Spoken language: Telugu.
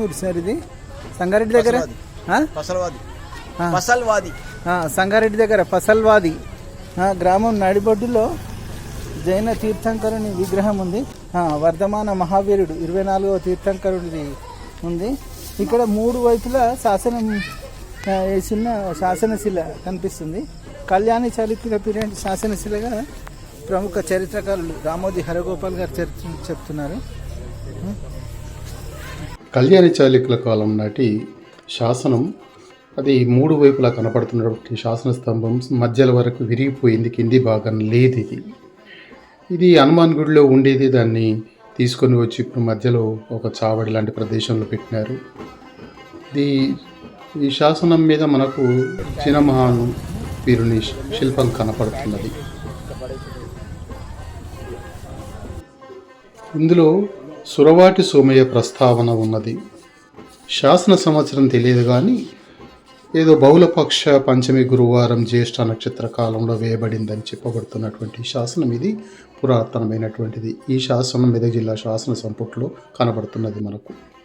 ఊరు సార్ ఇది. సంగారెడ్డి దగ్గర? సంగారెడ్డి దగ్గర ఫసల్వాది ఆ, గ్రామం నడిబొడ్డులో జైన తీర్థంకరుని విగ్రహం ఉంది. వర్ధమాన మహావీరుడు ఇరవై నాలుగవ తీర్థంకరుడిది ఉంది. ఇక్కడ మూడు వైపులా శాసనం వేసిన శాసనశిల కనిపిస్తుంది. కళ్యాణి చాళుక్యుల పీరియడ్ శాసనశిలగా ప్రముఖ చరిత్రకారులు రామోజీ హరగోపాల్ గారు చరిత్ర చెప్తున్నారు. కళ్యాణి చాళుక్యుల కాలం నాటి శాసనం. అది మూడు వైపులా కనపడుతున్నటువంటి శాసన స్తంభం మధ్యల వరకు విరిగిపోయింది కింది భాగం లేదు ఇది. ఇది హనుమాన్ గుడిలో ఉండేది దాన్ని తీసుకొని వచ్చి ఇప్పుడు మధ్యలో ఒక చావడి లాంటి ప్రదేశంలో పెట్టినారు. ఇది ఈ శాసనం మీద మనకు చినమహాను వీరుని శిల్పం కనపడుతున్నది. ఇందులో సురవాటి సోమయ్య ప్రస్తావన ఉన్నది. శాసన సంవత్సరం తెలియదు కానీ ఏదో బహుళపక్ష పంచమి గురువారం జ్యేష్ఠ నక్షత్ర కాలంలో వేయబడిందని చెప్పబడుతున్నటువంటి శాసనం ఇది పురాతనమైనటువంటిది. ఈ శాసనం మెదక్ జిల్లా శాసన సంపుట్లో కనబడుతున్నది మనకు.